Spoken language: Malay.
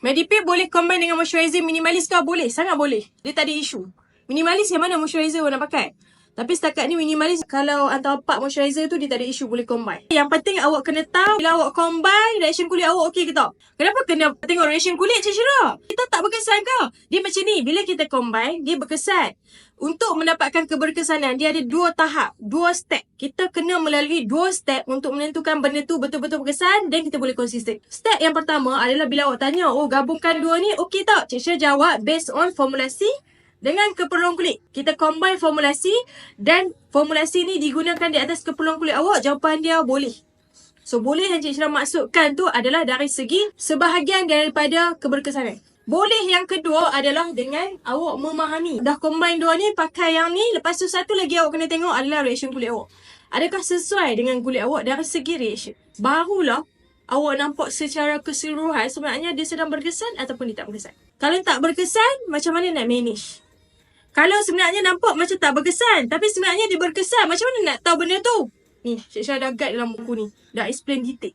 Medipip boleh combine dengan moisturizer minimalis ke? Boleh. Sangat boleh. Dia tak ada isu. Minimalis yang mana moisturizer awak nak pakai? Tapi setakat ni minimalis kalau antara empat moisturizer tu dia tak ada isu boleh combine. Yang penting awak kena tahu bila awak combine reaction kulit awak okey ke tak. Kenapa kena tengok reaction kulit Cik Syirah? Kita tak berkesan ke? Dia macam ni. Bila kita combine dia berkesan. Untuk mendapatkan keberkesanan dia ada dua tahap, dua step. Kita kena melalui dua step untuk menentukan benda tu betul-betul berkesan dan kita boleh konsisten. Step yang pertama adalah bila awak tanya, oh gabungkan dua ni okey tak? Cik Syirah jawab based on formulasi dengan keperluan kulit. Kita combine formulasi dan formulasi ni digunakan di atas keperluan kulit awak. Jawapan dia boleh. So boleh yang Cik Syirah maksudkan tu adalah dari segi sebahagian daripada keberkesanan. Boleh yang kedua adalah dengan awak memahami. Dah combine dua ni, pakai yang ni. Lepas tu satu lagi awak kena tengok adalah reaction kulit awak. Adakah sesuai dengan kulit awak dari segi reaction? Barulah awak nampak secara keseluruhan sebenarnya dia sedang berkesan ataupun dia tak berkesan. Kalau tak berkesan, macam mana nak manage? Kalau sebenarnya nampak macam tak berkesan, tapi sebenarnya dia berkesan, macam mana nak tahu benda tu? Ni, Cik Syah dah guide dalam buku ni. Dah explain detail.